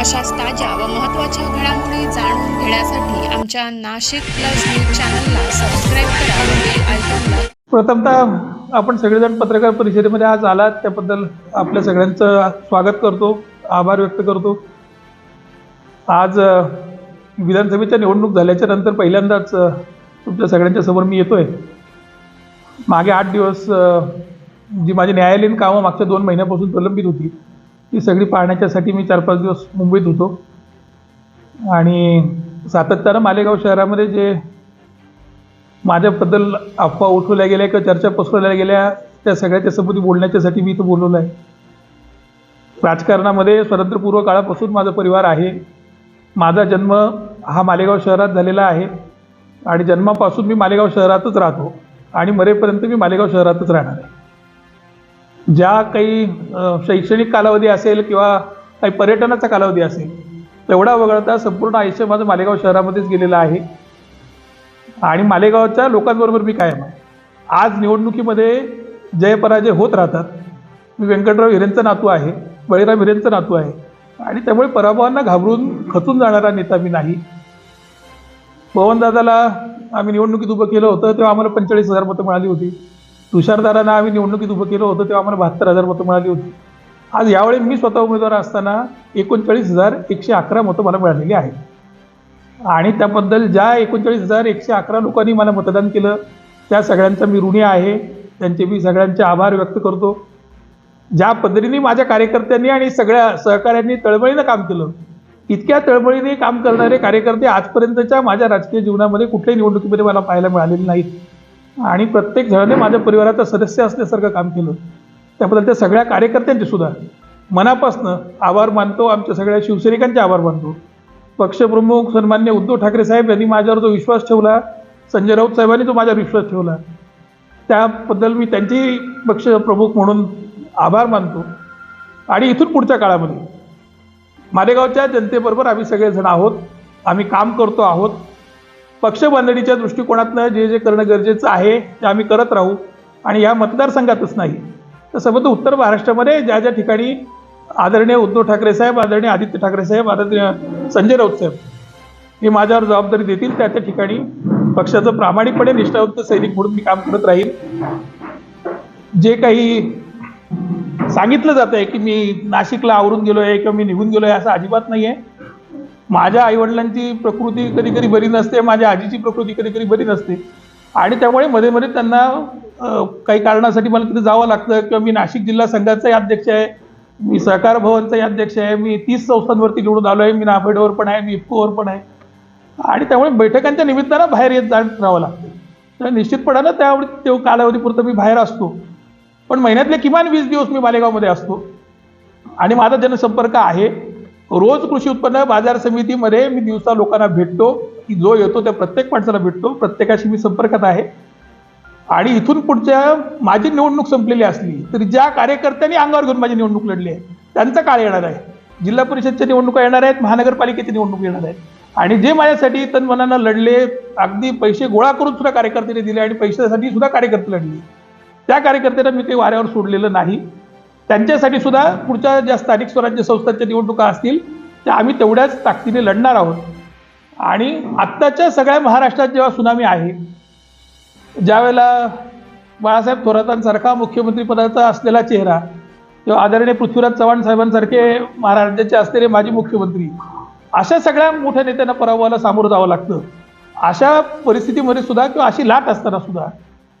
अशाच ताज्या व महत्त्वाच्या घडामोडी जाणून घेण्यासाठी आमच्या नाशिक प्लस न्यूज चॅनलला सबस्क्राईब करा बेल आयकॉनला प्रथमतः आपण सगळेजण पत्रकार परिषदेमध्ये आज आलात. त्याबद्दल आपल्या सगळ्यांचं स्वागत करतो. आभार व्यक्त करतो. आज विधानसभेच्या निवडणूक झाल्याच्यानंतर पहिल्यांदाच तुमच्या सगळ्यांच्या समोर मी येतोय. मागे आठ दिवस जी माझी न्यायालयीन कामं मागच्या दोन महिन्यापासून प्रलंबित होती. ती सगळी पाहण्याच्यासाठी मी चार पाच दिवस मुंबईत होतो. आणि सातत्यानं मालेगाव शहरामध्ये जे माझ्याबद्दल अफवा उठवल्या गेल्या किंवा चर्चा पसरवल्या गेल्या त्या सगळ्याच्या संबंधी बोलण्याच्यासाठी मी इथं बोलवलं आहे. राजकारणामध्ये स्वतंत्रपूर्व काळापासून माझा परिवार आहे. माझा जन्म हा मालेगाव शहरात झालेला आहे. आणि जन्मापासून मी मालेगाव शहरातच राहतो. आणि मरेपर्यंत मी मालेगाव शहरातच राहणार आहे. ज्या काही शैक्षणिक कालावधी असेल किंवा काही पर्यटनाचा कालावधी असेल तेवढा वगळता संपूर्ण आयुष्य माझं मालेगाव शहरामध्येच गेलेलं आहे. आणि मालेगावच्या लोकांबरोबर मी कायम आहे. आज निवडणुकीमध्ये जयपराजय होत राहतात. मी व्यंकटराव हिरेंचा नातू आहे बळीराम हिरेंचा नातू आहे. आणि त्यामुळे पराभवांना घाबरून खचून जाणारा नेता मी नाही. पवनदादाला आम्ही निवडणुकीत उभं केलं होतं तेव्हा आम्हाला पंचेचाळीस हजार मतं मिळाली होती. तुषारदारांना आम्ही निवडणुकीत उभं केलं होतं तेव्हा आम्हाला बहात्तर हजार मतं मिळाली होती. आज यावेळी मी स्वतः उमेदवार असताना एकोणचाळीस हजार एकशे अकरा मतं मला मिळालेली आहेत. आणि त्याबद्दल ज्या एकोणचाळीस हजार एकशे अकरा लोकांनी मला मतदान केलं त्या सगळ्यांचा मी ऋणी आहे. त्यांचे मी सगळ्यांचे आभार व्यक्त करतो. ज्या पद्धतीने माझ्या कार्यकर्त्यांनी आणि सगळ्या सहकाऱ्यांनी तळमळीनं काम केलं इतक्या तळमळीने काम करणारे कार्यकर्ते आजपर्यंतच्या माझ्या राजकीय जीवनामध्ये कुठल्याही निवडणुकीमध्ये मला पाहायला मिळालेले नाहीत. आणि प्रत्येक जणाने माझ्या परिवाराचा सदस्य असल्यासारखं काम केलं. त्याबद्दल त्या सगळ्या कार्यकर्त्यांचे सुद्धा मनापासनं आभार मानतो आमच्या सगळ्या शिवसैनिकांचे आभार मानतो. पक्षप्रमुख सन्मान्य उद्धव ठाकरे साहेब यांनी माझ्यावर जो विश्वास ठेवला संजय राऊत साहेबांनी जो माझ्यावर विश्वास ठेवला. त्याबद्दल मी त्यांची पक्षप्रमुख म्हणून आभार मानतो. आणि इथून पुढच्या काळामध्ये मालेगावच्या जनतेबरोबर आम्ही सगळेजण आहोत. आम्ही काम करतो आहोत. पक्षबांधणीच्या दृष्टिकोनातनं जे जे करणं गरजेचं आहे ते आम्ही करत राहू. आणि या मतदारसंघातच नाही. तर संबंध उत्तर महाराष्ट्रामध्ये ज्या ज्या ठिकाणी आदरणीय उद्धव ठाकरे साहेब आदरणीय आदित्य ठाकरे साहेब आदरणीय संजय राऊत साहेब हे माझ्यावर जबाबदारी देतील त्या त्या ठिकाणी पक्षाचं प्रामाणिकपणे निष्ठावंत सैनिक म्हणून मी काम करत राहील. जे काही सांगितलं जात आहे की मी नाशिकला आवरून गेलो आहे किंवा मी निघून गेलो आहे असं अजिबात नाही आहे माझ्या आईवडिलांची प्रकृती कधी कधी बरी नसते माझ्या आजीची प्रकृती कधी कधी बरी नसते. आणि त्यामुळे मध्ये मध्ये त्यांना काही कारणासाठी मला तिथे जावं लागतं. किंवा मी नाशिक जिल्हा संघाचाही अध्यक्ष आहे मी सहकार भवनचाही अध्यक्ष आहे मी तीस संस्थांवरती निवडून आलो आहे मी नाफेडवर पण आहे मी इफ्कोवर पण आहे. आणि त्यामुळे बैठकांच्या निमित्तानं बाहेर येत जात राहावं लागतं. तर निश्चितपणानं त्यावेळी तो कालावधीपुरतं मी बाहेर असतो. पण महिन्यातले किमान वीस दिवस मी मालेगावमध्ये असतो. आणि माझा जनसंपर्क आहे. रोज कृषी उत्पन्न बाजार समितीमध्ये मी दिवसा लोकांना भेटतो की जो येतो त्या प्रत्येक माणसाला भेटतो प्रत्येकाशी मी संपर्कात आहे. आणि इथून पुढच्या माझी निवडणूक संपलेली असली तरी ज्या कार्यकर्त्यांनी अंगावर घेऊन माझी निवडणूक लढली आहे त्यांचा काळ येणार आहे. जिल्हा परिषदच्या निवडणुका येणार आहेत महानगरपालिकेची निवडणूक येणार आहेत. आणि जे माझ्यासाठी तनमनानं लढले अगदी पैसे गोळा करून सुद्धा कार्यकर्त्यांनी दिले आणि पैशासाठी सुद्धा कार्यकर्ते लढले. त्या कार्यकर्त्यांना मी काही वाऱ्यावर सोडलेलं नाही. त्यांच्यासाठी सुद्धा पुढच्या ज्या स्थानिक स्वराज्य संस्थांच्या निवडणुका असतील त्या आम्ही तेवढ्याच ताकदीने लढणार आहोत. आणि आत्ताच्या सगळ्या महाराष्ट्रात जेव्हा सुनामी आहे ज्यावेळेला बाळासाहेब थोरातांसारखा मुख्यमंत्रीपदाचा असलेला चेहरा किंवा आदरणीय पृथ्वीराज चव्हाण साहेबांसारखे महाराष्ट्राचे असलेले माजी मुख्यमंत्री अशा सगळ्या मोठ्या नेत्यांना पराभवाला सामोरं जावं लागतं. अशा परिस्थितीमध्ये सुद्धा किंवा अशी लाट असताना सुद्धा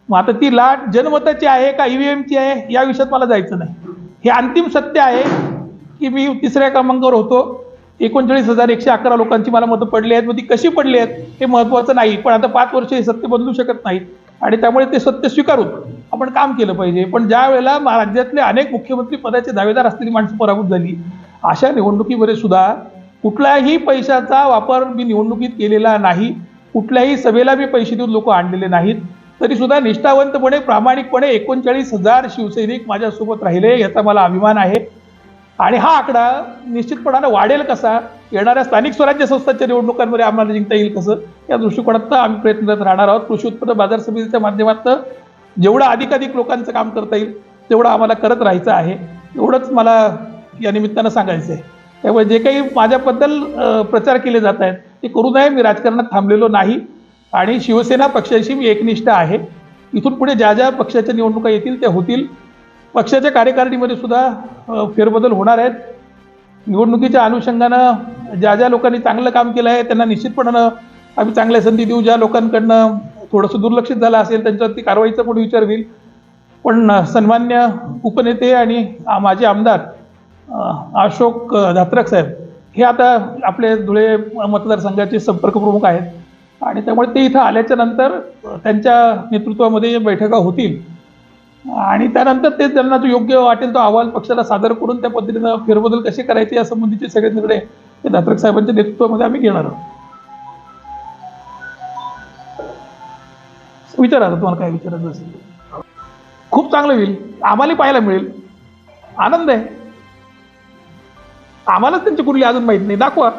मग आता ती लाट जनमताची आहे का ईव्हीएमची आहे या विषयात मला जायचं नाही. हे अंतिम सत्य आहे की मी तिसऱ्या क्रमांकावर होतो. एकोणचाळीस हजार एकशे अकरा लोकांची मला मतं पडली आहेत. मग ती कशी पडली आहेत हे महत्त्वाचं नाही. पण आता पाच वर्ष हे सत्य बदलू शकत नाहीत. आणि त्यामुळे ते सत्य स्वीकारून आपण काम केलं पाहिजे. पण ज्या वेळेला राज्यातले अनेक मुख्यमंत्री पदाचे दावेदार असलेली माणसं पराभूत झाली. अशा निवडणुकीमध्ये सुद्धा कुठल्याही पैशाचा वापर मी निवडणुकीत केलेला नाही. कुठल्याही सभेला मी पैसे देऊन लोक आणलेले नाहीत. तरी सुद्धा निष्ठावंतपणे प्रामाणिकपणे एकोणचाळीस हजार शिवसैनिक माझ्यासोबत राहिले याचा मला अभिमान आहे. आणि हा आकडा निश्चितपणानं वाढेल कसा? येणाऱ्या स्थानिक स्वराज्य संस्थांच्या निवडणुकांमध्ये आम्हाला जिंकता येईल कसं? या दृष्टिकोनात आम्ही प्रयत्नरत राहणार आहोत. कृषी उत्पन्न बाजार समितीच्या माध्यमातून जेवढं अधिकाधिक लोकांचं काम करता येईल तेवढं आम्हाला करत राहायचं आहे. एवढंच मला या निमित्तानं सांगायचं आहे त्यामुळे जे काही माझ्याबद्दल प्रचार केले जात आहेत ते करू नये मी राजकारणात थांबलेलो नाही. आणि शिवसेना पक्षाशी मी एकनिष्ठ आहे. इथून पुढे ज्या ज्या पक्षाच्या निवडणुका येतील त्या होतील. पक्षाच्या कार्यकारिणीमध्ये सुद्धा फेरबदल होणार आहेत. निवडणुकीच्या अनुषंगानं ज्या ज्या लोकांनी चांगलं काम केलं आहे त्यांना निश्चितपणानं आम्ही चांगल्या संधी देऊ. ज्या लोकांकडनं थोडंसं दुर्लक्षित झालं असेल त्यांच्यावरती कारवाईचा पुढे विचार होईल. पण सन्मान्य उपनेते आणि माझे आमदार अशोक धात्रक साहेब हे आता आपले धुळे मतदारसंघाचे संपर्क प्रमुख आहेत. आणि त्यामुळे ते इथं आल्याच्यानंतर त्यांच्या नेतृत्वामध्ये बैठका होतील. आणि त्यानंतर ते त्यांना जो योग्य वाटेल तो अहवाल पक्षाला सादर करून त्या पद्धतीनं फेरबदल कसे करायचे या संबंधीचे सगळे निर्णय हे धात्रक साहेबांच्या नेतृत्वामध्ये आम्ही घेणार आहोत. विचारा तुम्हाला काय विचारायचं असेल खूप चांगलं होईल. आम्हालाही पाहायला मिळेल. आनंद आहे. आम्हालाच त्यांची कुठली अजून माहीत नाही. दाखवा.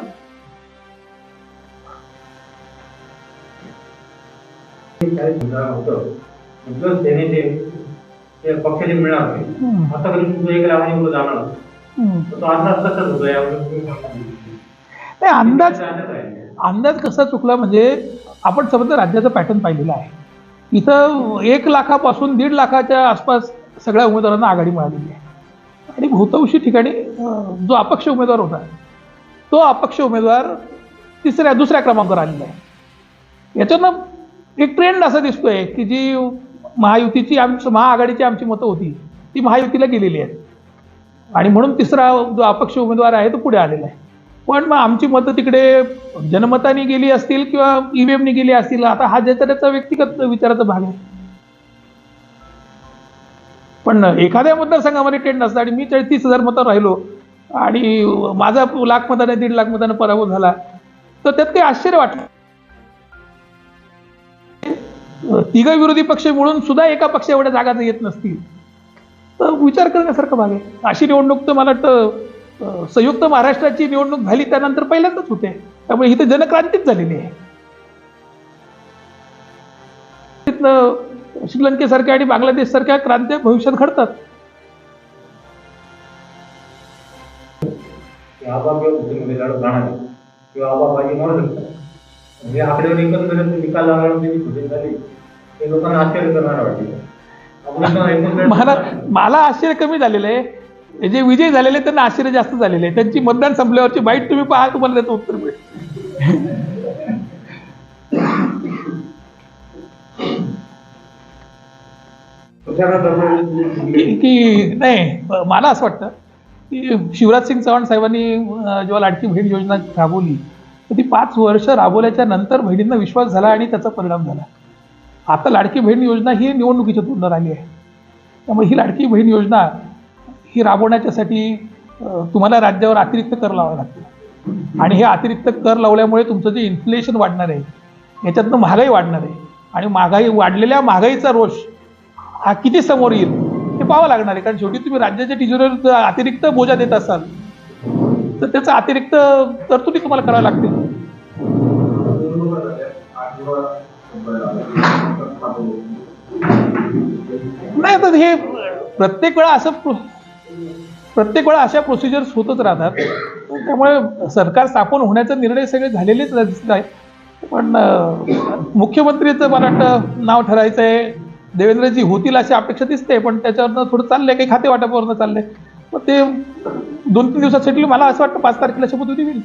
होतं उद्योग ते पक्षाचे मिळणार आता कधी एक लावणी मुलं जाणार नाही. तो अंदाज कसाच होतो यावर अंदाज अंदाज कसा चुकला? म्हणजे आपण समजा राज्याचं पॅटर्न पाहिलेलं आहे. इथं एक लाखापासून दीड लाखाच्या आसपास सगळ्या उमेदवारांना आघाडी मिळालेली आहे. आणि बहुतांशी ठिकाणी जो अपक्ष उमेदवार होता तो अपक्ष उमेदवार तिसऱ्या दुसऱ्या क्रमांकावर आलेला आहे. याच्यानं एक ट्रेंड असा दिसतोय की जी महायुतीची आमची महाआघाडीची आमची मतं होती ती महायुतीला गेलेली आहेत. आणि म्हणून तिसरा जो अपक्ष उमेदवार आहे तो पुढे आलेला आहे. पण मग आमची मतं तिकडे जनमताने गेली असतील किंवा ईव्हीएमने गेली असतील आता हा ज्याचा त्याचा व्यक्तिगत विचाराचा भाग आहे. पण एखाद्या मतदारसंघामध्ये ट्रेंड असतं आणि मी तीस हजार मतं राहिलो आणि माझा लाख मताने दीड लाख मताने पराभव झाला तर त्यात काही आश्चर्य वाटलं. तिघ विरोधी पक्ष मिळून सुद्धा एका पक्ष एवढ्या जागा येत नसतील. तर विचार करण्यासारखं भाग आहे अशी निवडणूक तर मला वाटतं संयुक्त महाराष्ट्राची निवडणूक झाली त्यानंतर पहिल्यांदाच होते. त्यामुळे ही तर जनक्रांतीच झालेली आहे. तिथनं श्रीलंकेसारख्या आणि बांगलादेशसारख्या क्रांत्या भविष्यात घडतात. किंवा आबाबाजी लढत शकतात म्हणजे आकडेवर एकंदरीत निकाल फुटीत झाली. ते लोकांना आश्चर्य करणार एकंदरीत- मला मला आश्चर्य कमी झालेलं आहे. जे विजय झालेले त्यांना आश्चर्य जास्त झालेले आहे. त्यांची मतदान संपल्यावरची बाईट तुम्ही पहा तुम्हाला त्याचं उत्तर मिळेल. की नाही मला असं वाटतं की शिवराज सिंग चव्हाण साहेबांनी जेव्हा लाडकी बहीण योजना राबवली तर ती पाच वर्ष राबवल्याच्या नंतर बहिणींना विश्वास झाला आणि त्याचा परिणाम झाला. आता लाडकी बहीण योजना ही निवडणुकीच्या तोंडावर आली आहे. त्यामुळे ही लाडकी बहीण योजना ही राबवण्याच्यासाठी तुम्हाला राज्यावर अतिरिक्त कर लावावा लागतो आणि हे अतिरिक्त कर लावल्यामुळे तुमचं जे इन्फ्लेशन वाढणार आहे याच्यातनं महागाई वाढणार आहे. आणि महागाई वाढलेल्या महागाईचा रोष हा किती समोर येईल हे पाहावं लागणार आहे. कारण शेवटी तुम्ही राज्याच्या तिजोरीवर अतिरिक्त बोजा देत असाल तर त्याचा अतिरिक्त तरतुदी तुम्हाला कराव्या लागतील. नाही तर हे प्रत्येक वेळा असं प्रो- प्रत्येक वेळा अशा प्रोसिजर्स होतच राहतात. त्यामुळे सरकार स्थापन होण्याचा निर्णय सगळे झालेलेच दिसत आहे पण मुख्यमंत्रीचं मला वाटतं नाव ठरायचं आहे देवेंद्रजी होतील अशी अपेक्षा दिसते पण त्याच्यावरनं थोडं चाललंय काही खाते वाटपावरनं चाललंय. मग ते दोन तीन दिवसात सेटल मला असं वाटतं पाच तारखेला शपथविधी होईल